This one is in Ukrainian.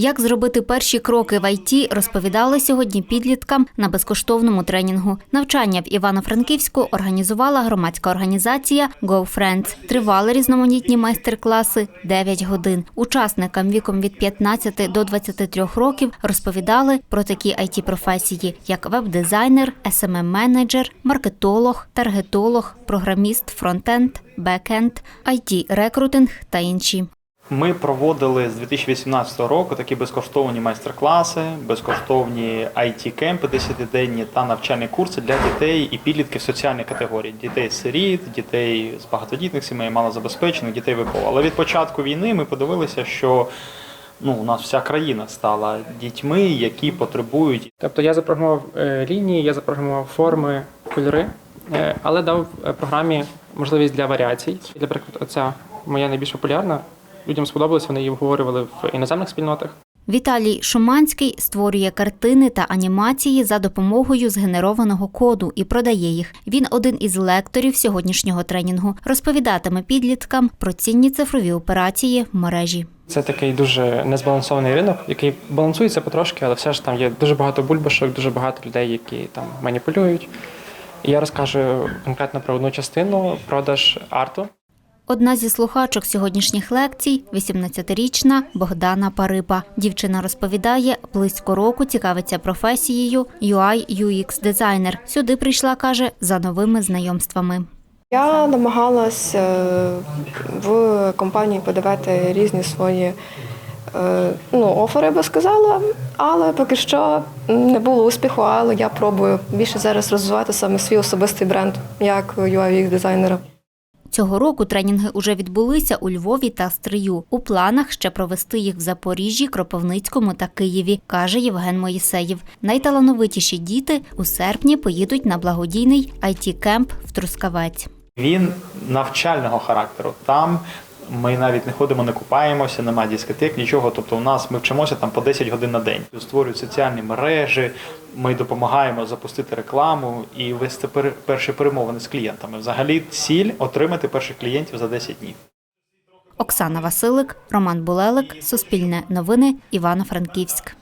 Як зробити перші кроки в ІТ, розповідали сьогодні підліткам на безкоштовному тренінгу. Навчання в Івано-Франківську організувала громадська організація GoFriends. Тривали різноманітні майстер-класи 9 годин. Учасникам віком від 15 до 23 років розповідали про такі it професії як веб-дизайнер, smm менеджер маркетолог, таргетолог, програміст, фронтенд, бекенд, it рекрутинг та інші. Ми проводили з 2018 року такі безкоштовні майстер-класи, безкоштовні it кемпи 10-денні та навчальні курси для дітей і підлітків соціальної категорії: дітей-сиріт, дітей з багатодітних сімей, малозабезпечених, дітей ВПО. Але від початку війни ми подивилися, що ну, у нас вся країна стала дітьми, які потребують Тобто я запрограмував е, лінії, я запрограмував форми, кольори, е, але дав е, програмі можливість для варіацій. Для прикладу, оця моя найбільш популярна. Людям сподобалось, вони її обговорювали в іноземних спільнотах. Віталій Шуманський створює картини та анімації за допомогою згенерованого коду і продає їх. Він один із лекторів сьогоднішнього тренінгу. Розповідатиме підліткам про цінні цифрові операції в мережі. Це такий дуже незбалансований ринок, який балансується потрошки, але все ж там є дуже багато бульбашок, дуже багато людей, які там маніпулюють. І я розкажу конкретно про одну частину продаж арту. Одна зі слухачок сьогоднішніх лекцій – 18-річна Богдана Парипа. Дівчина розповідає, близько року цікавиться професією UI UX дизайнер. Сюди прийшла, каже, за новими знайомствами. Я намагалась е, в компанії подавати різні свої е, ну, офери, би сказала, але поки що не було успіху, але я пробую більше зараз розвивати саме свій особистий бренд як UI дизайнера. Цього року тренінги уже відбулися у Львові та Стрию. У планах ще провести їх в Запоріжжі, Кропивницькому та Києві, каже Євген Моїсеєв. Найталановитіші діти у серпні поїдуть на благодійний it кемп в Трускавець. Він навчального характеру. Там ми навіть не ходимо, не купаємося, немає дискотек, нічого. Тобто, у нас ми вчимося там по 10 годин на день. Створюють соціальні мережі. Ми допомагаємо запустити рекламу і вести пер- перші перемовини з клієнтами. Взагалі, ціль отримати перших клієнтів за 10 днів. Оксана Василик, Роман Булелик, Суспільне новини, Івано-Франківськ.